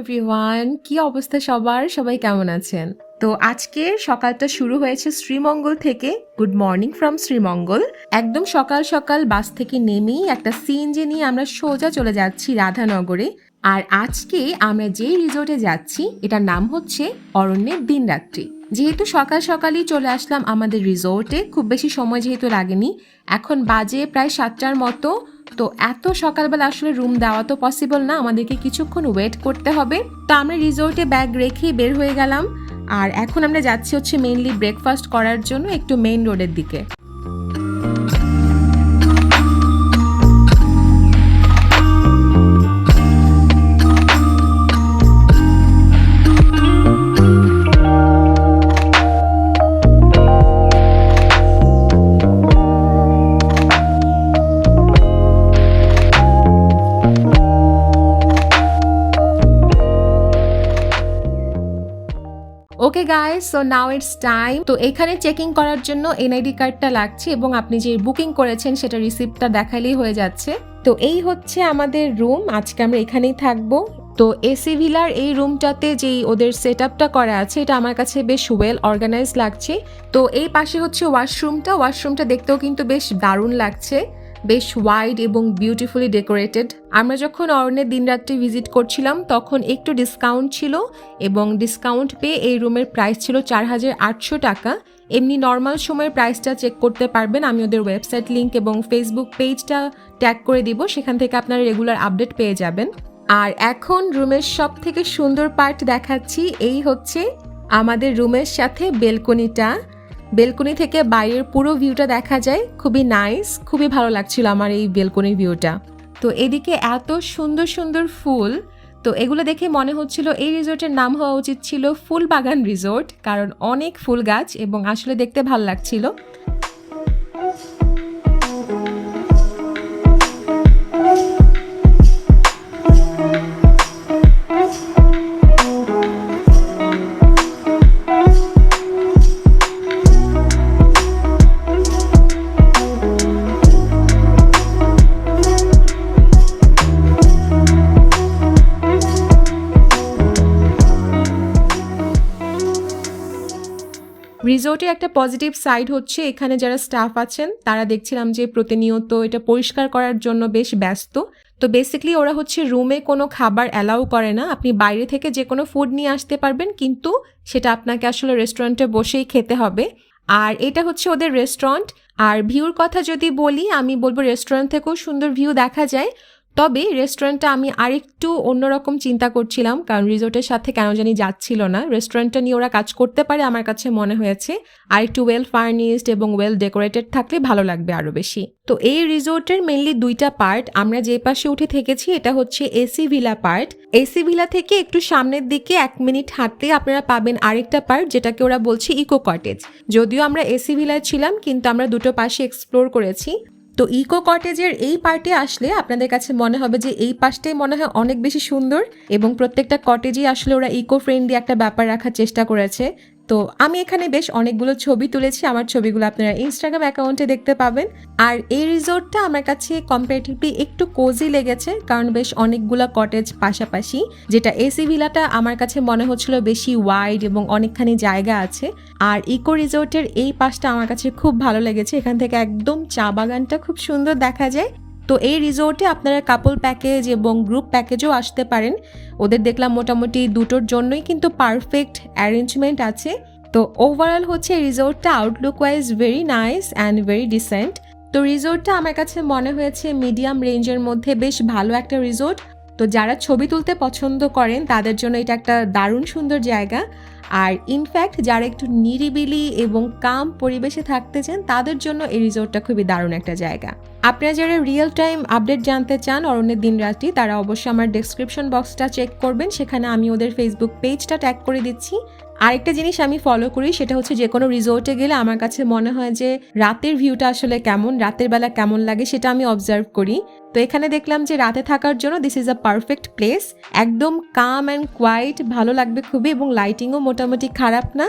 Everyone কি অবস্থা সবার? সবাই কেমন আছেন? তো আজকে সকালটা শুরু হয়েছে শ্রীমঙ্গল থেকে। Good morning from Sreemangal. একদম সকাল সকাল বাস থেকে নেমেই একটা সিএনজি নিয়ে আমরা সোজা চলে যাচ্ছি রাধানগরে। আর আজকে আমরা যে রিসোর্টে যাচ্ছি, এটার নাম হচ্ছে অরণ্যের দিনরাত্রি। যেহেতু সকাল সকালই চলে আসলাম আমাদের রিসোর্টে, খুব বেশি সময় যেহেতু লাগেনি। এখন বাজে প্রায় সাতটার মতো, তো এত সকালবেলা আসলে রুম দেওয়া তো পসিবল না, আমাদেরকে কিছুক্ষণ ওয়েট করতে হবে। তো আমরা রিসোর্টে ব্যাগ রেখে বের হয়ে গেলাম। আর এখন আমরা যাচ্ছি হচ্ছে মেনলি ব্রেকফাস্ট করার জন্য একটু মেইন রোডের দিকে। Okay guys so now it's time তো এখানে চেকিং করার জন্য এনআইডি কার্ডটা লাগছে এবং আপনি যে বুকিং করেছেন সেটা রিসিপ্টটা দেখালেই হয়ে যাচ্ছে। তো এই হচ্ছে আমাদের রুম আজকে আমরা এখানেই থাকব। তো এসি ভিলার এই রুমটাতে যেই ওদের সেট আপটা করা আছে, এটা আমার কাছে বেশ ওয়েল অর্গানাইজ লাগছে। তো এই পাশে হচ্ছে ওয়াশরুমটা ওয়াশরুমটা দেখতেও কিন্তু বেশ দারুণ লাগছে। বেশ ওয়াইড এবং বিউটিফুলি ডেকোরেটেড আমরা যখন অরণ্যের দিনরাত্রি ভিজিট করছিলাম, তখন একটু ডিসকাউন্ট ছিল এবং ডিসকাউন্ট পেয়ে এই রুমের প্রাইস ছিল চার হাজার আটশো টাকা। এমনি নর্মাল সময়ের প্রাইসটা চেক করতে পারবেন। আমি ওদের ওয়েবসাইট লিঙ্ক এবং ফেসবুক পেজটা ট্যাগ করে দিব। সেখান থেকে আপনারা রেগুলার আপডেট পেয়ে যাবেন। আর এখন রুমের সব থেকে সুন্দর পার্ট দেখাচ্ছি। এই হচ্ছে আমাদের রুমের সাথে বেলকনিটা বেলকনি থেকে বাইরের পুরো ভিউটা দেখা যায়। খুবই নাইস খুবই ভালো লাগছিল আমার এই বেলকনির ভিউটা। তো এদিকে এত সুন্দর সুন্দর ফুল, তো এগুলো দেখে মনে হচ্ছিল এই রিসোর্টের নাম হওয়া উচিত ছিল ফুল বাগান রিসোর্ট, কারণ অনেক ফুল গাছ এবং আসলে দেখতে ভালো লাগছিল। রিসোর্টের একটা পজিটিভ সাইড হচ্ছে, এখানে যারা স্টাফ আছেন, তারা দেখছিলাম যে প্রতিনিয়ত এটা পরিষ্কার করার জন্য বেশ ব্যস্ত। তো বেসিক্যালি ওরা হচ্ছে রুমে কোনো খাবার অ্যালাউ করে না। আপনি বাইরে থেকে যে কোনো ফুড নিয়ে আসতে পারবেন, কিন্তু সেটা আপনাকে আসলে রেস্টুরেন্টে বসেই খেতে হবে। আর এটা হচ্ছে ওদের রেস্টুরেন্ট আর ভিউর কথা যদি বলি, আমি বলব রেস্টুরেন্ট থেকেও সুন্দর ভিউ দেখা যায়। তবে রেস্টুরেন্টটা আমি আরেকটু অন্যরকম চিন্তা করছিলাম, কারণ রিসোর্টের সাথে কেন জানি যাচ্ছিল না। রেস্টুরেন্টটা নিয়ে ওরা কাজ করতে পারে আমার কাছে মনে হয়েছে। আর একটু ওয়েল ফার্নিশড এবং ওয়েল ডেকোরেটেড থাকলে ভালো লাগবে আরও বেশি। তো এই রিসোর্টের মেনলি দুইটা পার্ট আমরা যে পাশে উঠে থেকেছি এটা হচ্ছে AC villa part AC villa থেকে একটু সামনের দিকে এক মিনিট হাঁটতে আপনারা পাবেন আরেকটা পার্ট যেটাকে ওরা বলছে ইকো কটেজ যদিও আমরা এসি ভিলায় ছিলাম, কিন্তু আমরা দুটো পাশে এক্সপ্লোর করেছি। তো ইকো কটেজের এই পার্টে আসলে আপনাদের কাছে মনে হবে যে এই পাশটাই মনে হয় অনেক বেশি সুন্দর এবং প্রত্যেকটা কটেজই আসলে ওরা ইকো ফ্রেন্ডলি একটা ব্যাপার রাখার চেষ্টা করেছে। তো আমি এখানে বেশ অনেকগুলো ছবি তুলেছি। আমার ছবিগুলো আপনারা ইনস্টাগ্রাম অ্যাকাউন্টে দেখতে পাবেন। আর এই রিসোর্টটা আমার কাছে কম্পারেটিভলি একটু কোজি লেগেছে, কারণ বেশ অনেকগুলো কটেজ পাশাপাশি, যেটা এসি ভিলাটা আমার কাছে মনে হচ্ছিল বেশি ওয়াইড এবং অনেকখানি জায়গা আছে। আর ইকো রিসোর্টের এই পাশটা আমার কাছে খুব ভালো লেগেছে। এখান থেকে একদম চা বাগানটা খুব সুন্দর দেখা যায়। তো এই রিসোর্টে আপনারা কাপল প্যাকেজ এবং গ্রুপ প্যাকেজও আসতে পারেন। ওদের দেখলাম মোটামুটি দুটোর জন্যই কিন্তু পারফেক্ট অ্যারেঞ্জমেন্ট আছে। তো ওভারঅল হচ্ছে এই রিসোর্টটা outlook wise very nice and very decent তো রিসোর্টটা আমার কাছে মনে হয়েছে মিডিয়াম রেঞ্জের মধ্যে বেশ ভালো একটা রিসোর্ট তো যারা ছবি তুলতে পছন্দ করেন, তাদের জন্য এটা একটা দারুণ সুন্দর জায়গা। আর ইনফ্যাক্ট যারা একটু নিরিবিলি এবং কাম পরিবেশে থাকতে চান, তাদের জন্য এই রিসোর্টটা খুবই দারুণ একটা জায়গা। আপনারা যারা রিয়েল টাইম আপডেট জানতে চান অরণ্যের দিন রাত্রি তারা অবশ্যই আমার ডেসক্রিপশন বক্সটা চেক করবেন। সেখানে আমি ওদের ফেসবুক পেজটা ট্যাগ করে দিচ্ছি। আরেকটা জিনিস আমি ফলো করি, সেটা হচ্ছে যে কোনো রিসোর্টে গেলে আমার কাছে মনে হয় যে রাতের ভিউটা আসলে কেমন, রাতের বেলা কেমন লাগে সেটা আমি অবজার্ভ করি। তো এখানে দেখলাম যে রাতে থাকার জন্য this is a perfect place একদম কাম অ্যান্ড কোয়াইট ভালো লাগবে খুবই এবং লাইটিংও মোটামুটি খারাপ না।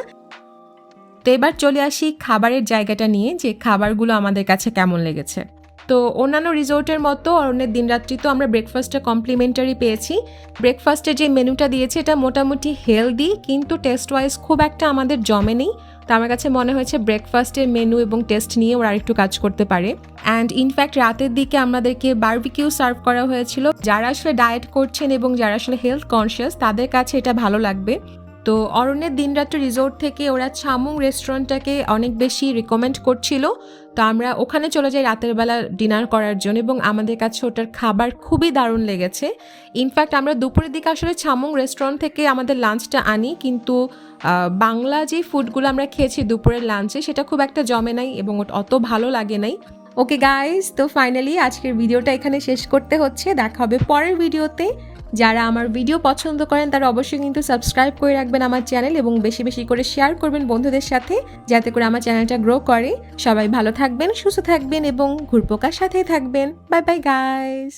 তো এবার চলে আসি খাবারের জায়গাটা নিয়ে, যে খাবারগুলো আমাদের কাছে কেমন লেগেছে। তো অন্যান্য রিসোর্টের মতো অরণ্যের দিনরাত্রি তো আমরা ব্রেকফাস্টটা কমপ্লিমেন্টারি পেয়েছি। ব্রেকফাস্টে যে মেনুটা দিয়েছে, এটা মোটামুটি হেলদি কিন্তু টেস্ট ওয়াইজ খুব একটা আমাদের জমে নেই। তো আমার কাছে মনে হয়েছে ব্রেকফাস্টের মেনু এবং টেস্ট নিয়ে ওরা আরেকটু কাজ করতে পারে। অ্যান্ড ইনফ্যাক্ট রাতের দিকে আমাদেরকে বারবিকিউ সার্ভ করা হয়েছিল। যারা আসলে ডায়েট করছেন এবং যারা আসলে হেলথ কনসিয়াস তাদের কাছে এটা ভালো লাগবে। তো অরণ্যের দিনরাত্রি রিসোর্ট থেকে ওরা ছামুং রেস্টুরেন্টটাকে অনেক বেশি রিকমেন্ড করছিল। তো আমরা ওখানে চলে যাই রাতের বেলা ডিনার করার জন্য এবং আমাদের কাছে ওটার খাবার খুবই দারুণ লেগেছে। ইনফ্যাক্ট আমরা দুপুরের দিকে আসলে ছামুং রেস্টুরেন্ট থেকে আমাদের লাঞ্চটা আনি, কিন্তু বাংলা যে ফুডগুলো আমরা খেয়েছি দুপুরের লাঞ্চে সেটা খুব একটা জমে নাই এবং অত ভালো লাগে নাই। ওকে গাইস তো ফাইনালি আজকের ভিডিওটা এখানে শেষ করতে হচ্ছে। দেখা হবে পরের ভিডিওতে যারা আমার ভিডিও পছন্দ করেন, তারা অবশ্যই কিন্তু সাবস্ক্রাইব করে রাখবেন আমার চ্যানেল এবং বেশি বেশি করে শেয়ার করবেন বন্ধুদের সাথে, যাতে করে আমার চ্যানেলটা গ্রো করে। সবাই ভালো থাকবেন, সুস্থ থাকবেন এবং ঘুরপোকার সাথেই থাকবেন। Bye bye guys